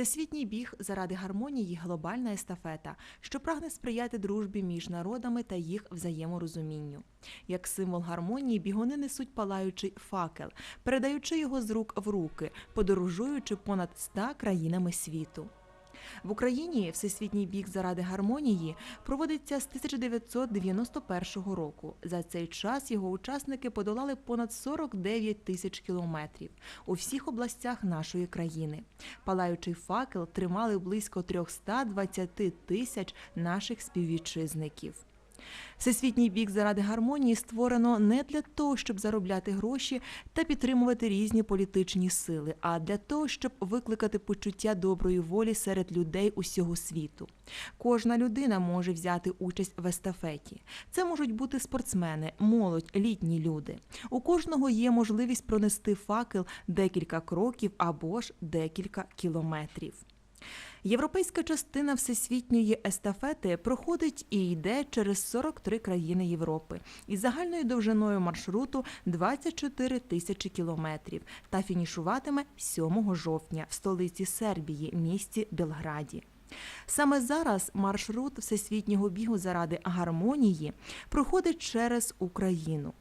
Всесвітній біг заради гармонії глобальна естафета, що прагне сприяти дружбі між народами та їх взаєморозумінню. Як символ гармонії, бігуни несуть палаючий факел, передаючи його з рук в руки, подорожуючи понад ста країнами світу. В Україні всесвітній бік заради гармонії проводиться з 1991 року. За цей час його учасники подолали понад 49 тисяч кілометрів у всіх областях нашої країни. Палаючий факел тримали близько 320 тисяч наших співвітчизників. Всесвітній біг заради гармонії створено не для того, щоб заробляти гроші та підтримувати різні політичні сили, а для того, щоб викликати почуття доброї волі серед людей усього світу. Кожна людина може взяти участь в естафеті. Це можуть бути спортсмени, молодь, літні люди. У кожного є можливість пронести факел декілька кроків або ж декілька кілометрів. Європейська частина всесвітньої естафети проходить і йде через 43 країни Європи із загальною довжиною маршруту 24 тисячі кілометрів та фінішуватиме 7 жовтня в столиці Сербії, місті Белграді. Саме зараз маршрут всесвітнього бігу заради гармонії проходить через Україну.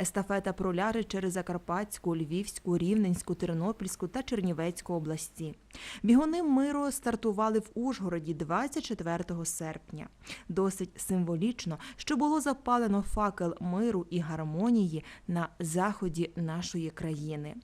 Естафета проляри через Закарпатську, Львівську, Рівненську, Тернопільську та Чернівецьку області. Бігуни миру стартували в Ужгороді 24 серпня. Досить символічно, що було запалено факел миру і гармонії на заході нашої країни.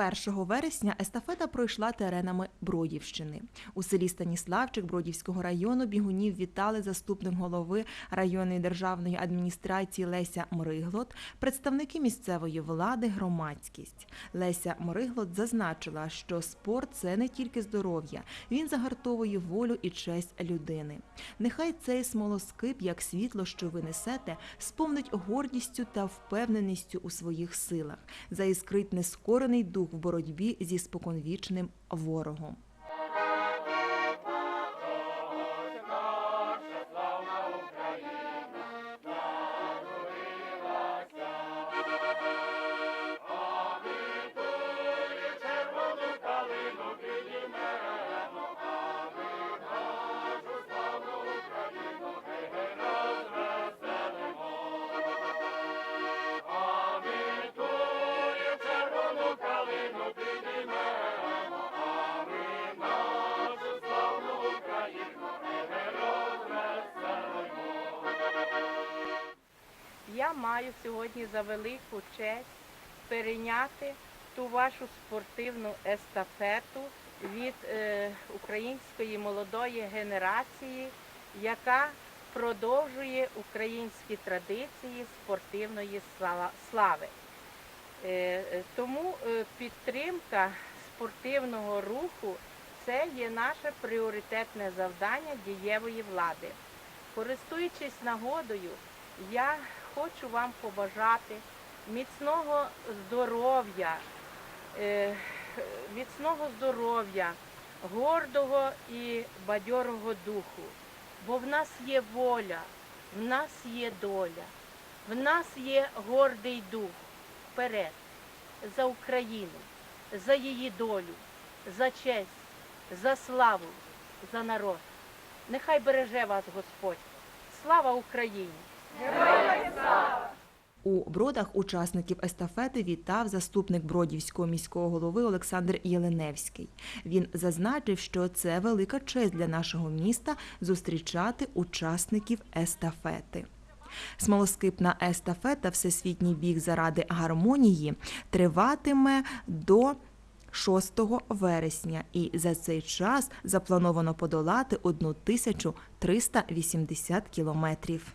1 вересня естафета пройшла теренами Бродівщини. У селі Станіславчик Бродівського району бігунів вітали заступник голови районної державної адміністрації Леся Мриглот, представники місцевої влади, громадськість. Леся Мриглот зазначила, що спорт це не тільки здоров'я, він загартовує волю і честь людини. Нехай цей смолоскип, як світло, що ви несете, сповнить гордістю та впевненістю у своїх силах, заіскрить нескорений дух в боротьбі зі споконвічним ворогом. Маю сьогодні за велику честь перейняти ту вашу спортивну естафету від е, української молодої генерації, яка продовжує українські традиції спортивної слави. Е, е, Тому е, підтримка спортивного руху це є наше пріоритетне завдання дієвої влади. Користуючись нагодою, я хочу вам побажати міцного здоров'я, е, міцного здоров'я, гордого і бадьорого духу. Бо в нас є воля, в нас є доля, в нас є гордий дух вперед за Україну, за її долю, за честь, за славу, за народ. Нехай береже вас Господь. Слава Україні! У бродах учасників естафети вітав заступник бродівського міського голови Олександр Єленевський. Він зазначив, що це велика честь для нашого міста зустрічати учасників естафети. Смолоскипна естафета Всесвітній біг заради гармонії триватиме до 6 вересня, і за цей час заплановано подолати 1380 кілометрів.